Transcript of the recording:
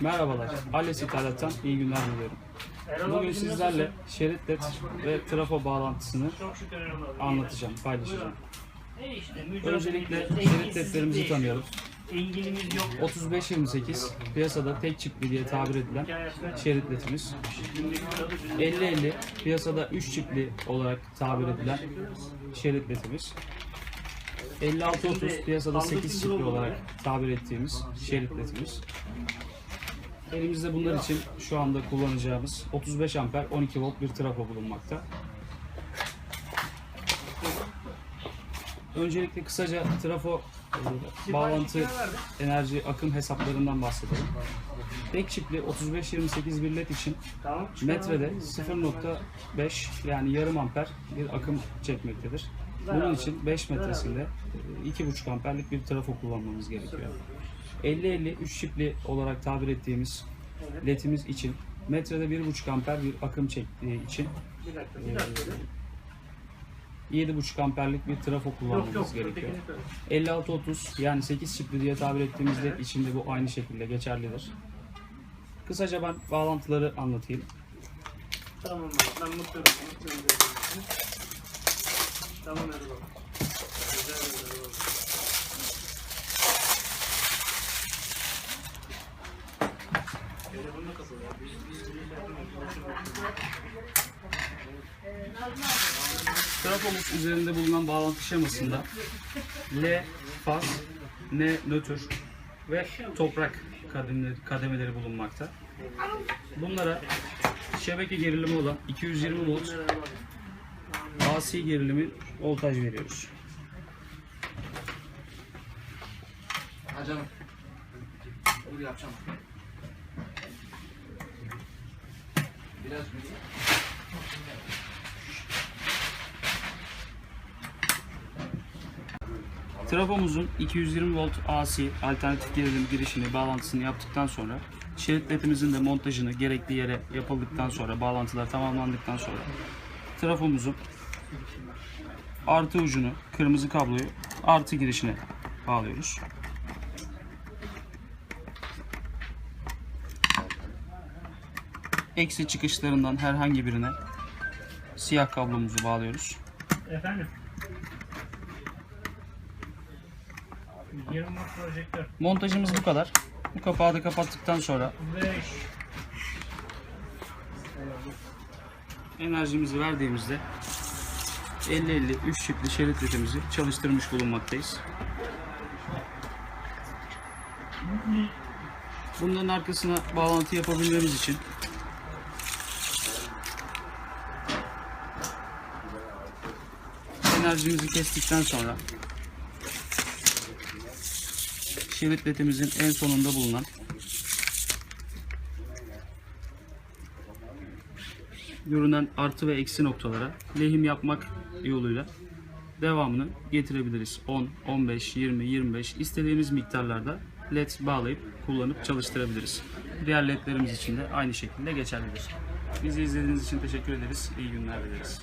Merhabalar, Ales İthalat'tan iyi günler diliyorum. Bugün sizlerle şerit led ve trafo bağlantısını anlatacağım, paylaşacağım. Öncelikle ediyoruz. şerit Engelsiz ledlerimizi değil. tanıyalım. Engelimiz yok. 3528 piyasada tek çipli diye tabir edilen şerit ledimiz. 5050 piyasada 3 çipli olarak tabir edilen şerit ledimiz. 5630 piyasada 8 çipli olarak tabir ettiğimiz şerit ledimiz. Elimizde bunlar için şu anda kullanacağımız 35 amper 12 volt bir trafo bulunmakta. Öncelikle kısaca trafo e, bağlantı enerji akım hesaplarından bahsedelim. Tek çipli 35-28 bir led için metrede 0.5 yani yarım amper bir akım çekmektedir. Bunun için 5 metresinde e, 2.5 amperlik bir trafo kullanmamız gerekiyor. 50-50 3 çipli olarak tabir ettiğimiz ledimiz için metrede 1.5 amper bir akım çektiği için Bir dakika, bir dakika. 7.5 amperlik bir trafo Yok kullanmamız yok. gerekiyor. ötekini söyle. 56-30 yani 8 çipli diye tabir ettiğimiz led için de bu aynı şekilde geçerlidir. Kısaca ben bağlantıları anlatayım. Tamam. Ben mutluyum. Tamam hadi Telefonla. Trafomuz üzerinde bulunan bağlantı şemasında L faz, N nötr ve toprak kademeleri, kademeleri bulunmakta. Bunlara şebeke gerilimi olan 220 volt AC gerilimi voltaj veriyoruz. Canım. Dur yapacağım. Biraz yürü. Trafomuzun 220 volt AC alternatif gerilim girişini bağlantısını yaptıktan sonra şerit ledimizin de montajını gerekli yere yapıldıktan sonra bağlantılar tamamlandıktan sonra trafomuzun artı ucunu kırmızı kabloyu artı girişine bağlıyoruz. Eksi çıkışlarından herhangi birine siyah kablomuzu bağlıyoruz. Efendim? 20 watt projektör. Montajımız bu kadar. Bu kapağı da kapattıktan sonra 5. enerjimizi verdiğimizde 50-50 3 çiftli şerit ledimizi çalıştırmış bulunmaktayız. Bunların arkasına bağlantı yapabilmemiz için enerjimizi kestikten sonra şerit ledimizin en sonunda bulunan görünen artı ve eksi noktalara lehim yapmak yoluyla devamını getirebiliriz. 10, 15, 20, 25 istediğimiz miktarlarda led bağlayıp kullanıp çalıştırabiliriz. Diğer ledlerimiz için de aynı şekilde geçerlidir. Bizi izlediğiniz için teşekkür ederiz. İyi günler dileriz.